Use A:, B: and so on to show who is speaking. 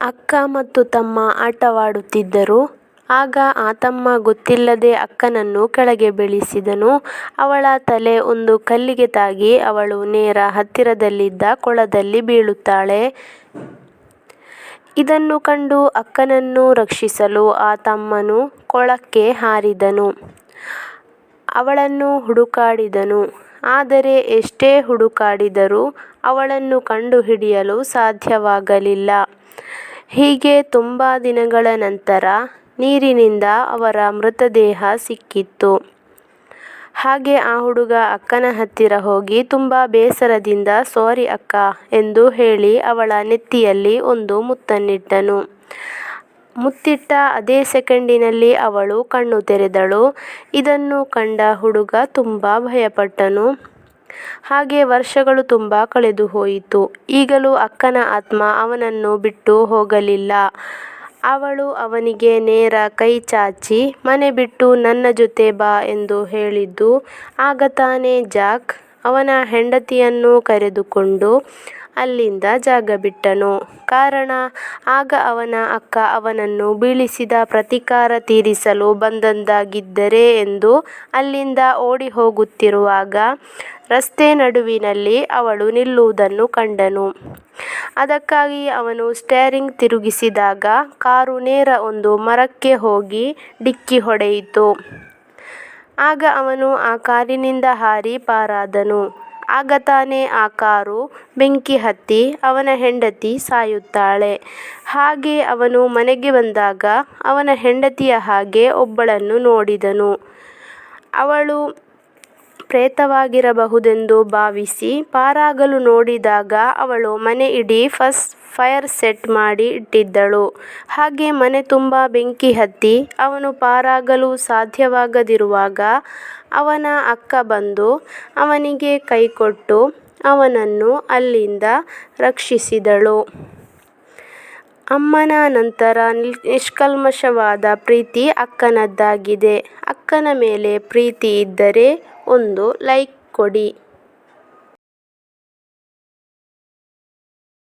A: ಅಕ್ಕ ಮತ್ತು ತಮ್ಮ ಆಟವಾಡುತ್ತಿದ್ದರು. ಆಗ ಆ ತಮ್ಮ ಗೊತ್ತಿಲ್ಲದೆ ಅಕ್ಕನನ್ನು ಕೆಳಗೆ ಬೀಳಿಸಿದನು. ಅವಳ ತಲೆ ಒಂದು ಕಲ್ಲಿಗೆ ತಾಗಿ ಅವಳು ನೇರ ಹತ್ತಿರದಲ್ಲಿದ್ದ ಕೊಳದಲ್ಲಿ ಬೀಳುತ್ತಾಳೆ. ಇದನ್ನು ಕಂಡು ಅಕ್ಕನನ್ನು ರಕ್ಷಿಸಲು ಆ ತಮ್ಮನು ಕೊಳಕ್ಕೆ ಹಾರಿದನು. ಅವಳನ್ನು ಹುಡುಕಾಡಿದನು. ಆದರೆ ಎಷ್ಟೇ ಹುಡುಕಾಡಿದರೂ ಅವಳನ್ನು ಕಂಡುಹಿಡಿಯಲು ಸಾಧ್ಯವಾಗಲಿಲ್ಲ. ಹೀಗೆ ತುಂಬ ದಿನಗಳ ನಂತರ ನೀರಿನಿಂದ ಅವರ ಮೃತದೇಹ ಸಿಕ್ಕಿತ್ತು ಹಾಗೆ ಆ ಹುಡುಗ ಅಕ್ಕನ ಹತ್ತಿರ ಹೋಗಿ, ತುಂಬ ಬೇಸರದಿಂದ ಸಾರಿ ಅಕ್ಕ ಎಂದು ಹೇಳಿ ಅವಳ ನೆತ್ತಿಯಲ್ಲಿ ಒಂದು ಮುತ್ತನ್ನಿಟ್ಟನು. ಮುತ್ತಿಟ್ಟ ಅದೇ ಸೆಕೆಂಡಿನಲ್ಲಿ ಅವಳು ಕಣ್ಣು ತೆರೆದಳು. ಇದನ್ನು ಕಂಡ ಹುಡುಗ ತುಂಬ ಭಯಪಟ್ಟನು. ಹಾಗೆ ವರ್ಷಗಳು ತುಂಬಾ ಕಳೆದುಹೋಯಿತು. ಈಗಲೂ ಅಕ್ಕನ ಆತ್ಮ ಅವನನ್ನು ಬಿಟ್ಟು ಹೋಗಲಿಲ್ಲ. ಅವಳು ಅವನಿಗೆ ನೇರ ಕೈ ಚಾಚಿ, ಮನೆ ಬಿಟ್ಟು ನನ್ನ ಜೊತೆ ಬಾ ಎಂದು ಹೇಳಿದ್ದು, ಆಗ ತಾನೇ ಜಾಕ್ ಅವನ ಹೆಂಡತಿಯನ್ನು ಕರೆದುಕೊಂಡು ಅಲ್ಲಿಂದ ಜಾಗ ಬಿಟ್ಟನು. ಕಾರಣ, ಆಗ ಅವನ ಅಕ್ಕ ಅವನನ್ನು ಬೀಳಿಸಿದ ಪ್ರತಿಕಾರ ತೀರಿಸಲು ಬಂದಂದಾಗಿದ್ದರೆ ಎಂದು ಅಲ್ಲಿಂದ ಓಡಿಹೋಗುತ್ತಿರುವಾಗ ರಸ್ತೆ ನಡುವಿನಲ್ಲಿ ಅವಳು ನಿಲ್ಲುವುದನ್ನು ಕಂಡನು. ಅದಕ್ಕಾಗಿ ಅವನು ಸ್ಟೇರಿಂಗ್ ತಿರುಗಿಸಿದಾಗ ಕಾರು ನೇರ ಒಂದು ಮರಕ್ಕೆ ಹೋಗಿ ಡಿಕ್ಕಿ ಹೊಡೆಯಿತು. ಆಗ ಅವನು ಆ ಕಾರಿನಿಂದ ಹಾರಿ ಪಾರಾದನು. ಆಗ ತಾನೇ ಆ ಕಾರು ಬೆಂಕಿ ಹತ್ತಿ ಅವನ ಹೆಂಡತಿ ಸಾಯುತ್ತಾಳೆ. ಹಾಗೆ ಅವನು ಮನೆಗೆ ಬಂದಾಗ ಅವನ ಹೆಂಡತಿಯ ಹಾಗೆ ಒಬ್ಬಳನ್ನು ನೋಡಿದನು. ಅವಳು ಪ್ರೇತವಾಗಿರಬಹುದೆಂದು ಭಾವಿಸಿ ಪಾರಾಗಲು ನೋಡಿದಾಗ ಅವಳು ಮನೆ ಇಡೀ ಫೈರ್ ಸೆಟ್ ಮಾಡಿ ಇಟ್ಟಿದ್ದಳು. ಹಾಗೆ ಮನೆ ತುಂಬ ಬೆಂಕಿ ಹತ್ತಿ ಅವನು ಪಾರಾಗಲು ಸಾಧ್ಯವಾಗದಿರುವಾಗ ಅವನ ಅಕ್ಕ ಬಂದು ಅವನಿಗೆ ಕೈಕೊಟ್ಟು ಅವನನ್ನು ಅಲ್ಲಿಂದ ರಕ್ಷಿಸಿದಳು. ಅಮ್ಮನ ನಂತರ ನಿಷ್ಕಲ್ಮಶವಾದ ಪ್ರೀತಿ ಅಕ್ಕನದ್ದಾಗಿದೆ. ಅಕ್ಕನ ಮೇಲೆ ಪ್ರೀತಿ ಇದ್ದರೆ ಒಂದು ಲೈಕ್ ಕೊಡಿ.